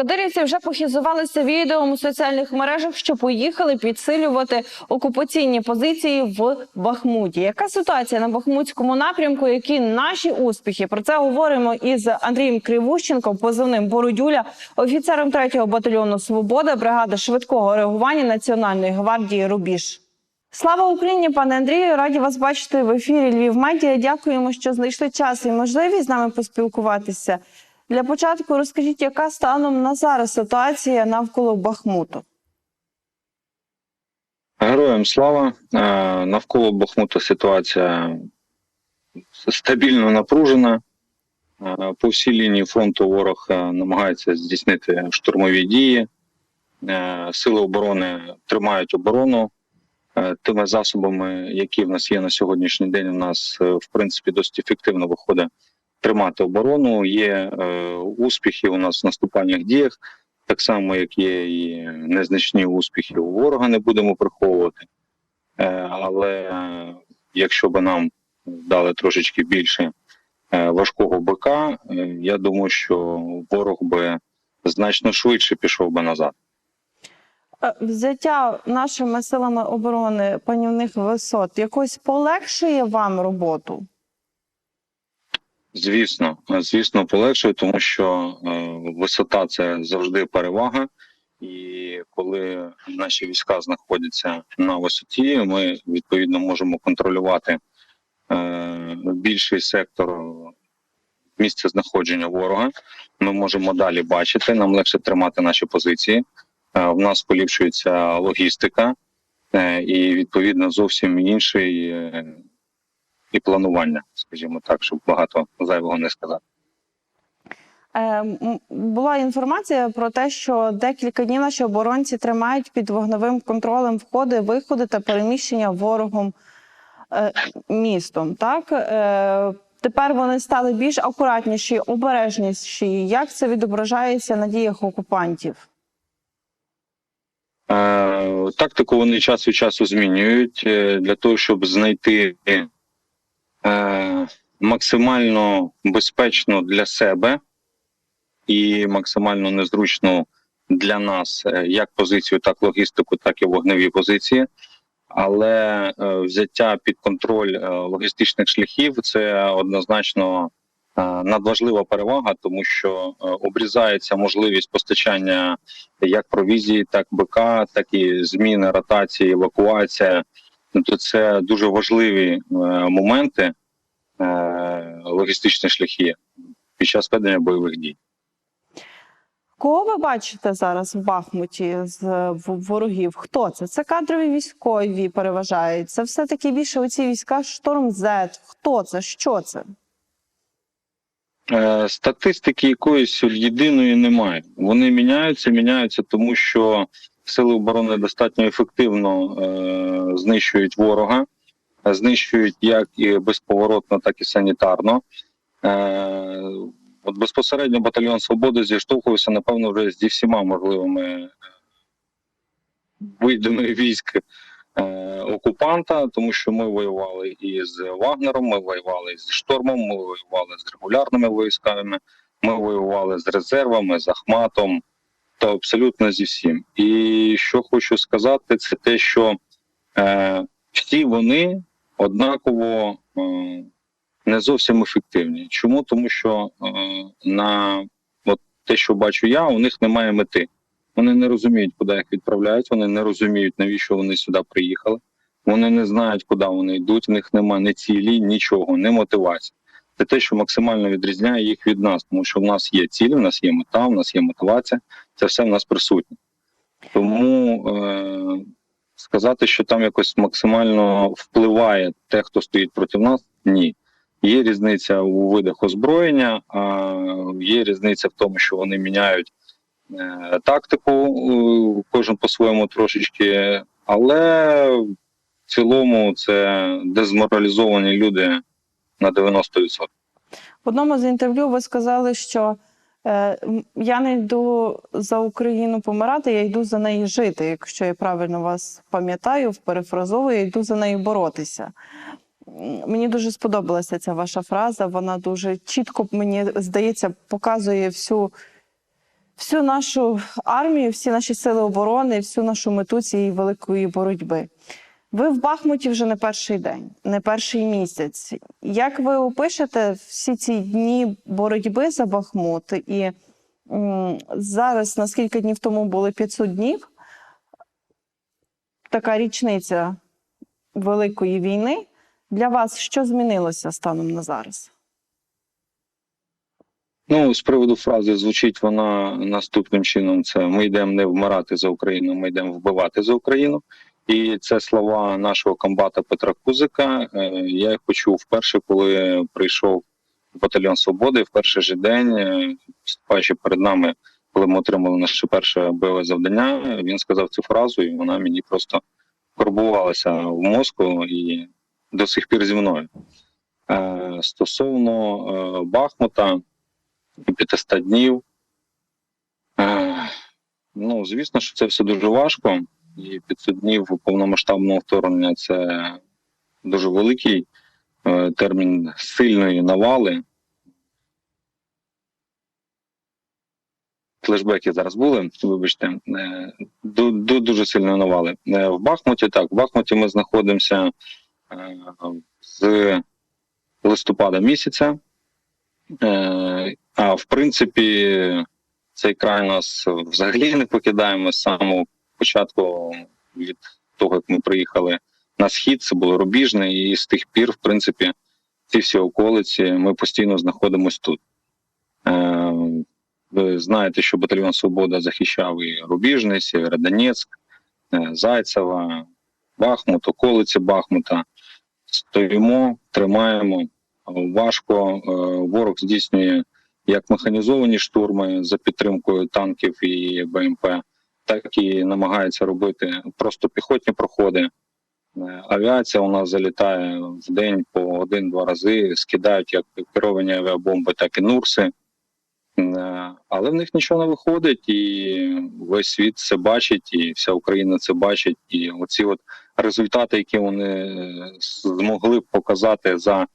Кадирівці вже похизувалися відео у соціальних мережах, що поїхали підсилювати окупаційні позиції в Бахмуті. Яка ситуація на Бахмутському напрямку? Які наші успіхи? Про це говоримо із Андрієм Кривущенком, позивним Бородюля, офіцером 3-го батальйону Свобода, бригади швидкого реагування Національної гвардії Рубіж. Слава Україні, пане Андрію! Раді вас бачити в ефірі Львів Медіа. Дякуємо, що знайшли час і можливість з нами поспілкуватися. Для початку розкажіть, яка станом на зараз ситуація навколо Бахмуту? Героям слава. Е, Навколо Бахмута ситуація стабільно напружена. Е, По всій лінії фронту ворог е, намагається здійснити штурмові дії. Сили оборони тримають оборону тими засобами, які в нас є на сьогоднішній день. У нас в принципі досить ефективно виходить тримати оборону. Є е, успіхи у нас в наступальних діях, так само як є і незначні успіхи у ворога, не будемо приховувати. Е, Але якщо б нам дали трошечки більше е, важкого БК, е, я думаю, що ворог би значно швидше пішов би назад. Е, Взяття нашими силами оборони панівних висот якось полегшує вам роботу? Звісно, звісно, полегшує, тому що е, висота це завжди перевага. І коли наші війська знаходяться на висоті, ми відповідно можемо контролювати е, більший сектор місця знаходження ворога. Ми можемо далі бачити, нам легше тримати наші позиції. Е, в нас поліпшується логістика і відповідно зовсім інший і планування, скажімо так, щоб багато зайвого не сказати. Е, Була інформація про те, що декілька днів наші оборонці тримають під вогневим контролем входи, виходи та переміщення ворогом е, містом. Так Е, тепер вони стали більш акуратніші, обережніші. Як це відображається на діях окупантів? Тактику вони час від часу змінюють для того, щоб знайти е, максимально безпечно для себе і максимально незручну для нас е, як позицію, так логістику, так і вогневі позиції. Але е, взяття під контроль е, логістичних шляхів це однозначно е, надважлива перевага, тому що е, обрізається можливість постачання як провізії, так БК, так і зміни, ротації, евакуація. Тобто це дуже важливі е, моменти е, логістичні шляхи під час ведення бойових дій. Кого ви бачите зараз в Бахмуті з ворогів? Хто це? Це кадрові військові переважають. Це все таки більше оці війська Шторм З. Хто це? Що це? Е, Статистики якоїсь єдиної немає. Вони міняються, міняються, тому що сили оборони достатньо ефективно е, знищують ворога, е, знищують як і безповоротно, так і санітарно. Е, от безпосередньо батальйон свободи зіштовхувався, напевно, вже зі всіма можливими е, видами військ е, окупанта, тому що ми воювали і з Вагнером, ми воювали з штормом, ми воювали з регулярними військами, ми воювали з резервами, з Ахматом, та абсолютно зі всім. І що хочу сказати, це те, що е, всі вони однаково е, не зовсім ефективні. Чому? Тому що е, на от те, що бачу я, у них немає мети. Вони не розуміють, куди їх відправляють. Вони не розуміють, навіщо вони сюди приїхали. Вони не знають, куди вони йдуть. В них немає ні цілі, нічого, ні мотивації. Це те, що максимально відрізняє їх від нас, тому що в нас є цілі, в нас є мета, в нас є мотивація. Це все в нас присутнє. Тому е- сказати, що там якось максимально впливає те, хто стоїть проти нас, ні. Є різниця у видах озброєння, є різниця в тому, що вони міняють е, тактику, е, кожен по-своєму трошечки, але в цілому це дезморалізовані люди на 90%. В одному з інтерв'ю ви сказали, що е, я не йду за Україну помирати, я йду за неї жити. Якщо я правильно вас пам'ятаю, перефразовую, я йду за нею боротися. Мені дуже сподобалася ця ваша фраза. Вона дуже чітко, мені здається, показує всю, всю нашу армію, всі наші сили оборони, всю нашу мету цієї великої боротьби. Ви в Бахмуті вже не перший день, не перший місяць. Як ви опишете всі ці дні боротьби за Бахмут? І м, зараз, наскільки днів тому були 500 днів, така річниця Великої війни. Для вас що змінилося станом на зараз? Ну, з приводу фрази звучить вона наступним чином: це ми йдемо не вмирати за Україну, ми йдемо вбивати за Україну. І це слова нашого комбата Петра Кузика. Е, Я їх почув вперше, коли прийшов батальйон свободи в перший же день, е, вступаючи перед нами, коли ми отримали наше перше бойове завдання. Він сказав цю фразу, і вона мені просто карбувалася в мозку і до сих пір зі мною. Е, Стосовно Бахмута і 500 днів. Ну, звісно, що це все дуже важко. І 500 днів повномасштабного вторгнення це дуже великий е, термін сильної навали. Флешбеки зараз були, вибачте, е, ду- дуже сильно навали. Е, В Бахмуті так, в Бахмуті ми знаходимося з листопада місяця. А в принципі, цей край нас взагалі не покидаємо з самого початку від того, як ми приїхали на схід. Це було рубіжне, і з тих пір, в принципі, ці всі околиці ми постійно знаходимося тут. Е, Ви знаєте, що батальйон Свобода захищав і Рубіжний, Сєвєродонецьк, е, Зайцева, Бахмут, околиці Бахмута. Стоїмо, тримаємо важко. Е, Ворог здійснює як механізовані штурми за підтримкою танків і БМП, так і намагається робити просто піхотні проходи. Е, Авіація у нас залітає в день по один-два рази, скидають як керовані авіабомби, так і нурси. Е, Але в них нічого не виходить, і весь світ це бачить, і вся Україна це бачить. І оці от результати, які вони е, змогли показати за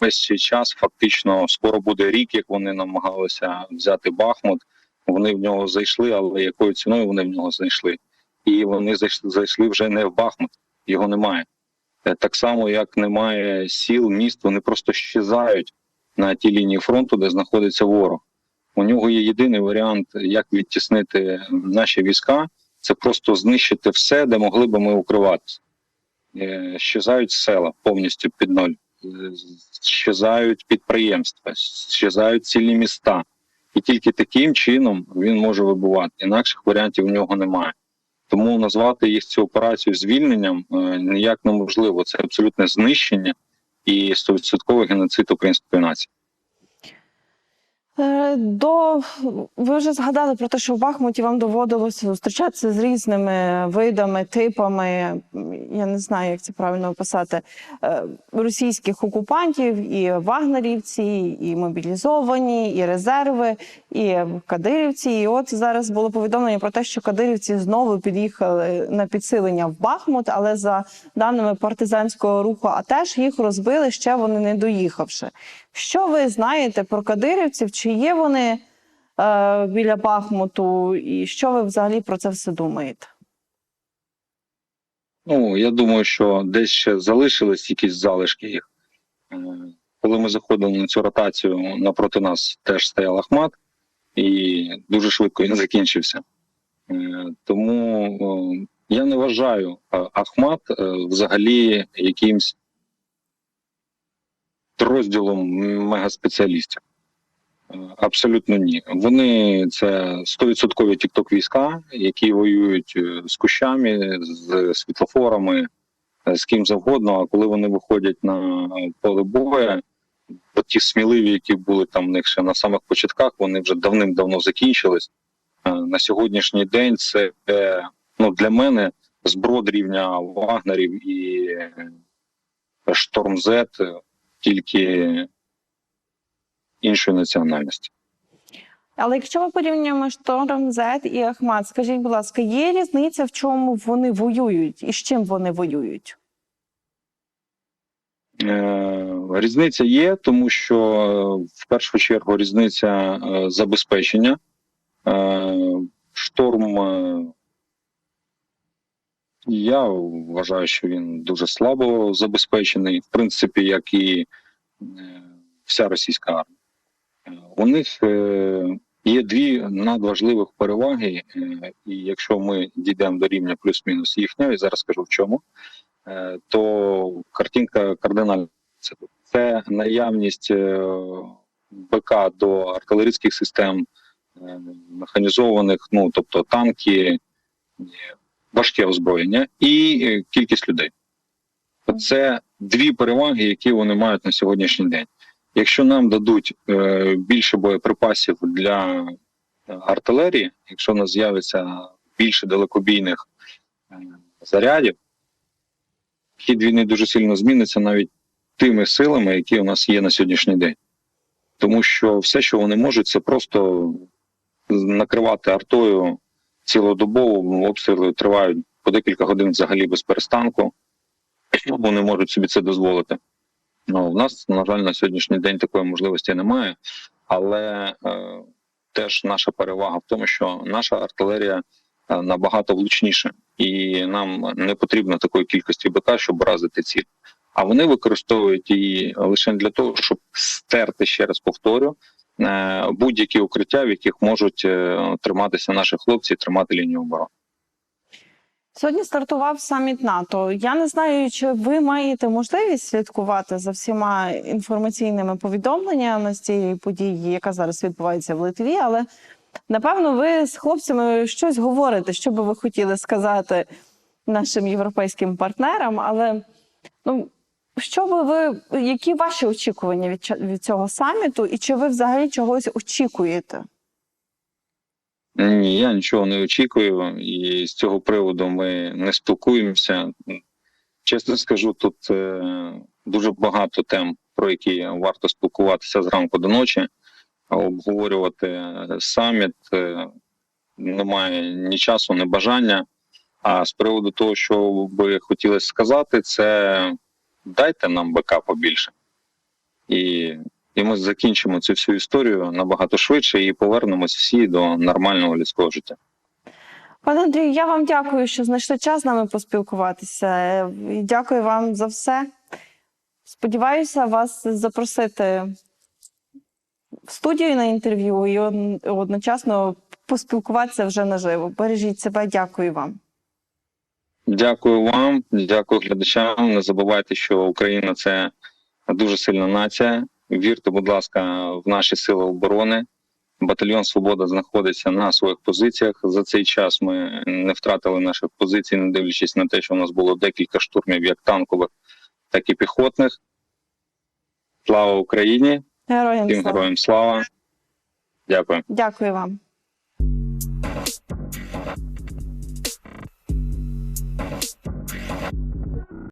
весь цей час, фактично скоро буде рік, як вони намагалися взяти Бахмут. Вони в нього зайшли, але якою ціною вони в нього зайшли? І вони зайшли, вже не в Бахмут, його немає. Е, Так само, як немає сіл, міст, вони просто щезають на тій лінії фронту, де знаходиться ворог. У нього є єдиний варіант, як відтіснити наші війська, це просто знищити все, де могли би ми укриватися. Е, Щезають села повністю під ноль, Е, щезають підприємства, щезають цілі міста. І тільки таким чином він може вибувати. Інакших варіантів у нього немає. Тому назвати їх цю операцію звільненням е, ніяк неможливо. Це абсолютне знищення і 100% геноцид української нації. Е, До ви вже згадали про те, що в Бахмуті вам доводилося зустрічатися з різними видами, типами. Я не знаю, як це правильно описати. е, Російських окупантів, і вагнерівці, і мобілізовані, і резерви, і кадирівці. І от зараз було повідомлення про те, що кадирівці знову під'їхали на підсилення в Бахмут, але за даними партизанського руху, а теж їх розбили ще вони не доїхавши. Що ви знаєте про кадирівців? Чи є вони е, біля Бахмуту? І що ви взагалі про це все думаєте? Ну, я думаю, що десь ще залишились якісь залишки їх. Е, Коли ми заходили на цю ротацію, напроти нас теж стояв Ахмат, і дуже швидко він закінчився. Е, Тому я не вважаю е, Ахмат взагалі якимсь розділом мегаспеціалістів. Абсолютно ні. Вони це 100% тікток війська, які воюють е, з кущами, з світлофорами, е, з ким завгодно. А коли вони виходять на поле бою, то ті сміливі, які були там в них ще на самих початках, вони вже давним-давно закінчились. Е, На сьогоднішній день це ну, для мене зброд рівня Вагнерів і е, Шторм Зет, тільки іншої національності. Але якщо ми порівнюємо Шторм Зет і Ахмат, скажіть, будь ласка, є різниця в чому вони воюють і з чим вони воюють? Е, Різниця є, тому що е, в першу чергу різниця е, забезпечення Шторм. Я вважаю, що він дуже слабо забезпечений, в принципі, як і вся російська армія. У них е, є дві надважливих переваги, е, і якщо ми дійдемо до рівня плюс-мінус їхнього, і зараз скажу в чому, е, то картинка кардинальна. Це, наявність БК до артилерійських систем, механізованих, ну тобто танки, важке озброєння і кількість людей. Це дві переваги, які вони мають на сьогоднішній день. Якщо нам дадуть е, більше боєприпасів для е, артилерії, якщо у нас з'явиться більше далекобійних е, зарядів, хід війни дуже сильно зміниться навіть тими силами, які у нас є на сьогоднішній день. Тому що все, що вони можуть, це просто накривати артою цілодобово, обстріли тривають по декілька годин взагалі без перестанку. Вони можуть собі це дозволити. Ну, у нас, на жаль, на сьогоднішній день такої можливості немає, але е, теж наша перевага в тому, що наша артилерія е, набагато влучніша, і нам не потрібно такої кількості БК, щоб разити ціль. А вони використовують її лише для того, щоб стерти, ще раз повторю, е, будь-які укриття, в яких можуть е, триматися наші хлопці, тримати лінію оборони. Сьогодні стартував саміт НАТО. Я не знаю, чи ви маєте можливість слідкувати за всіма інформаційними повідомленнями з цієї події, яка зараз відбувається в Литві, але напевно ви з хлопцями щось говорите, що би ви хотіли сказати нашим європейським партнерам. Але ну що би ви, які ваші очікування від, від цього саміту, і чи ви взагалі чогось очікуєте? Ні, я нічого не очікую, і з цього приводу ми не спілкуємося. Чесно скажу, тут е, дуже багато тем, про які варто спілкуватися зранку до ночі, обговорювати саміт е, немає ні часу, ні бажання. А з приводу того, що би хотілося сказати, це дайте нам БК побільше. І і ми закінчимо цю всю історію набагато швидше і повернемось всі до нормального людського життя. Пане Андрію, я вам дякую, що знайшли час з нами поспілкуватися. І Дякую вам за все. Сподіваюся вас запросити в студію на інтерв'ю і одночасно поспілкуватися вже наживо. Бережіть себе, дякую вам. Дякую вам, дякую глядачам. Не забувайте, що Україна це дуже сильна нація. Вірте, будь ласка, в наші сили оборони. Батальйон Свобода знаходиться на своїх позиціях. За цей час ми не втратили наших позицій, не дивлячись на те, що у нас було декілька штурмів, як танкових, так і піхотних. Слава Україні! Героям Всім слава. героям слава! Дякую. Дякую вам.